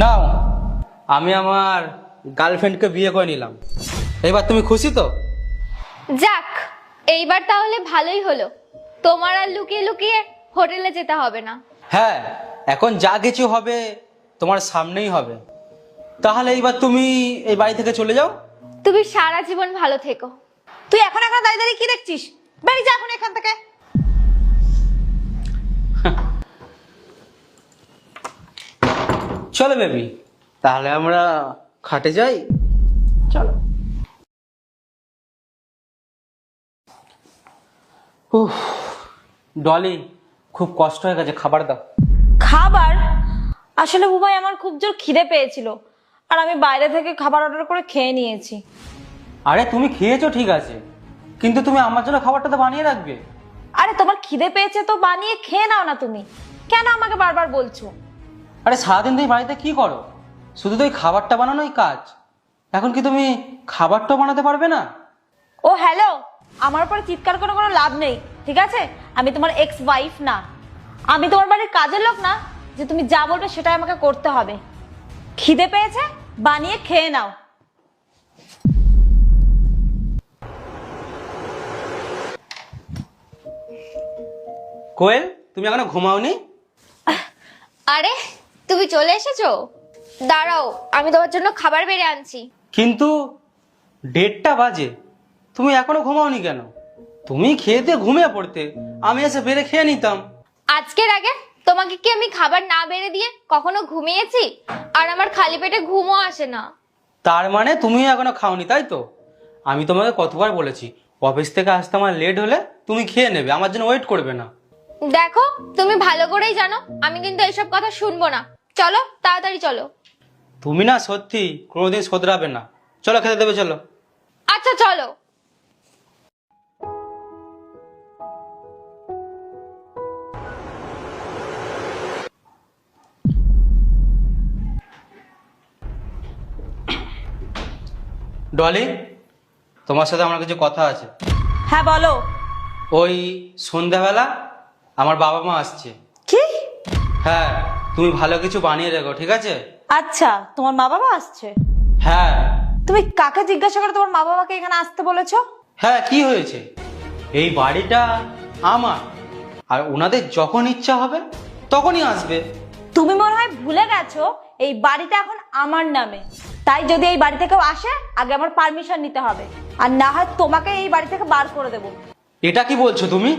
নাও। আমি আমার গার্লফ্রেন্ডকে বিয়ে করে নিলাম। এবার তুমি খুশি তো? যাক এইবার তাহলে ভালোই হলো। তোমার আর লুকিয়ে লুকিয়ে হোটেলে যেতে হবে না। হ্যাঁ এখন যা কিছু হবে তোমার সামনেই হবে। তাহলে এইবার তুমি এই বাড়ি থেকে চলে যাও। তুমি সারা জীবন ভালো থেকো। তুই এখন এখন দাঁড়িয়ে দাঁড়িয়ে কি দেখছিস? বেরিয়ে যা এখন এখান থেকে। চলো বেবি। তাহলে আমরা খাটে যাই। চলো। উফ ডলি খুব কষ্ট হয়ে গেছে খাবার দাও। খাবার? আসলে বুবাই আমার খুব জোর খিদে পেয়েছিল। আর আমি বাইরে থেকে খাবার অর্ডার করে খেয়ে নিয়েছি। আরে তুমি খেয়েছো ঠিক আছে। কিন্তু তুমি আমার জন্য খাবারটা তো বানিয়ে রাখবে। আরে তোমার খিদে পেয়েছে তো বানিয়ে খেয়ে নাও না তুমি। কেন আমাকে বারবার বলছো? আরে সারাদিন তুমি বাড়িতে কি করো? শুধু তো ওই খাবারটা বানানোই কাজ। এখন কি তুমি খাবারটাও বানাতে পারবে না? ও হ্যালো! আমার উপরে চিৎকার করে কোনো লাভ নেই ঠিক আছে? আমি তোমার এক্স ওয়াইফ না। আমি তোমার বাড়ির কাজের লোক না যে তুমি যা বলবে সেটাই আমাকে করতে হবে। খিদে পেয়েছে? বানিয়ে খেয়ে নাও। কোয়েল তুমি এখনও ঘুমাওনি? আরে তুমি চলে এসেছ? দাঁড়াও আমি তোমার জন্য খাবার বেড়ে আনছি। কিন্তু দেড়টা বাজে। তুমি এখনও ঘুমাওনি কেন? তুমি খেতে ঘুমিয়ে পড়তে। আমি এসে বেড়ে খেয়ে নিতাম। আজকের আগে তোমাকে কি আমি খাবার না বেড়ে দিয়ে কখনো ঘুমিয়েছি? আর আমার খালি পেটে ঘুমও আসে না। তার মানে তুমি এখনও খাওনি তাই তো? আমি তোমাকে কতবার বলেছি অফিস থেকে আসতে আমার লেট হলে তুমি খেয়ে নেবে আমার জন্য ওয়েট করবে না। দেখো তুমি ভালো করেই জানো আমি কিন্তু এসব কথা শুনব না। চলো তাড়াতাড়ি চলো। তুমি না সত্যি কোনোদিন শোধরাবে না। চলো খেতে দেবে চলো। আচ্ছা চলো। ডলি তোমার সাথে আমার কিছু কথা আছে। হ্যাঁ বলো। ওই সন্ধ্যাবেলা আমার বাবা মা আসছে। কি? হ্যাঁ। তুমি ভালো কিছু বানিয়ে রেখো ঠিক আছে? আচ্ছা তোমার মা বাবা আসছে? হ্যাঁ। তুমি কাকে জিজ্ঞাসা করে তোমার মা বাবাকে এখানে আসতে বলেছ? হ্যাঁ কি হয়েছে? এই বাড়িটা আমার। আর ওনাদের যখন ইচ্ছা হবে তখনই আসবে। তুমি মনে হয় ভুলে গেছো এই বাড়িটা এখন আমার নামে। তাই যদি এই বাড়ি থেকে আসে আগে আমার পারমিশন নিতে হবে। আর না হয় তোমাকে এই বাড়ি থেকে বার করে দেবো। এটা কি বলছো তুমি?